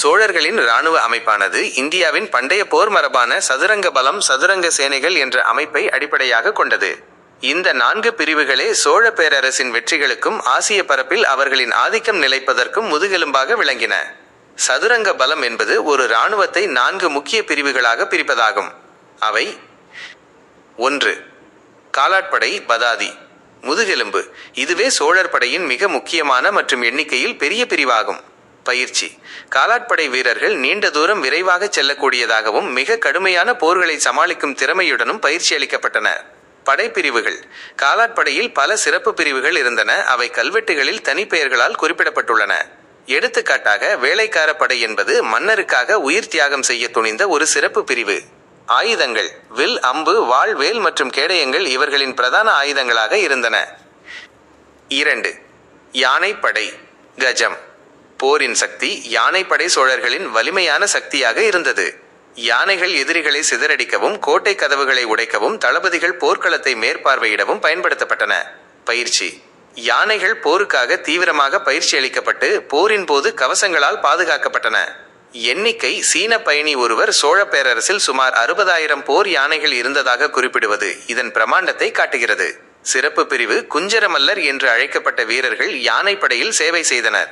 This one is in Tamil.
சோழர்களின் இராணுவ அமைப்பானது இந்தியாவின் பண்டைய போர் மரபான சதுரங்க பலம் சதுரங்க சேனைகள் என்ற அமைப்பை அடிப்படையாக கொண்டது. இந்த நான்கு பிரிவுகளே சோழ பேரரசின் வெற்றிகளுக்கும் ஆசிய பரப்பில் அவர்களின் ஆதிக்கம் நிலைப்பதற்கும் முதுகெலும்பாக விளங்கின. சதுரங்க பலம் என்பது ஒரு இராணுவத்தை நான்கு முக்கிய பிரிவுகளாக பிரிப்பதாகும். அவை ஒன்று காலாட்படை பதாதி. முதுகெலும்பு இதுவே சோழர் படையின் மிக முக்கியமான மற்றும் எண்ணிக்கையில் பெரிய பிரிவாகும். பயிற்சி. காலாட்படை வீரர்கள் நீண்ட தூரம் விரைவாக செல்லக்கூடியதாகவும் மிக கடுமையான போர்களை சமாளிக்கும் திறமையுடனும் பயிற்சி அளிக்கப்பட்டன. படைப்பிரிவுகள். காலாட்படையில் பல சிறப்பு பிரிவுகள் இருந்தன. அவை கல்வெட்டுகளில் தனிப்பெயர்களால் குறிப்பிடப்பட்டுள்ளன. எடுத்துக்காட்டாக வேலைக்கார படை என்பது மன்னருக்காக உயிர் தியாகம் செய்ய துணிந்த ஒரு சிறப்பு பிரிவு. ஆயுதங்கள். வில் அம்பு வாள் வேல் மற்றும் கேடயங்கள் இவர்களின் பிரதான ஆயுதங்களாக இருந்தன. இரண்டு. யானைப்படை. கஜம். போரின் சக்தி யானைப்படை சோழர்களின் வலிமையான சக்தியாக இருந்தது. யானைகள் எதிரிகளை சிதறடிக்கவும் கோட்டை கதவுகளை உடைக்கவும் தளபதிகள் போர்க்களத்தை மேற்பார்வையிடவும் பயன்படுத்தப்பட்டன. பயிற்சி. யானைகள் போருக்காக தீவிரமாக பயிற்சி அளிக்கப்பட்டு போரின் போது கவசங்களால் பாதுகாக்கப்பட்டன. எண்ணிக்கை சீன பயணி ஒருவர் சோழ பேரரசில் சுமார் அறுபதாயிரம் போர் யானைகள் இருந்ததாக குறிப்பிடுவது இதன் பிரமாண்டத்தை காட்டுகிறது. சிறப்பு பிரிவு குஞ்சரமல்லர் என்று அழைக்கப்பட்ட வீரர்கள் யானைப்படையில் சேவை செய்தனர்.